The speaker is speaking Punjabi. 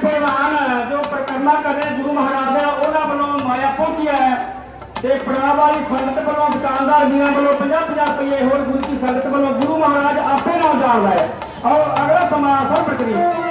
ਸੇਵਾਨ ਜੋ ਪ੍ਰਕਰਮਾ ਕਰਦੇ ਗੁਰੂ ਮਹਾਰਾਜ ਦੇ ਉਹਨਾਂ ਵੱਲੋਂ ਮਾਇਆ ਪਹੁੰਚਿਆ ਹੈ ਤੇ ਪੜਾਅ ਵਾਲੀ ਸੰਗਤ ਵੱਲੋਂ ਦੁਕਾਨਦਾਰ ਵੀਰਾਂ ਵੱਲੋਂ 50 50 ਰੁਪਏ ਹੋਰ ਗੁਰੂ ਦੀ ਸੰਗਤ ਵੱਲੋਂ ਗੁਰੂ ਮਹਾਰਾਜ ਆਪੇ ਨਾਲ ਜਾਣਦਾ ਹੈ। ਔਰ ਅਗਲਾ ਸਮਾਂ ਸਰ ਪ੍ਰਕਿਰਿਆ।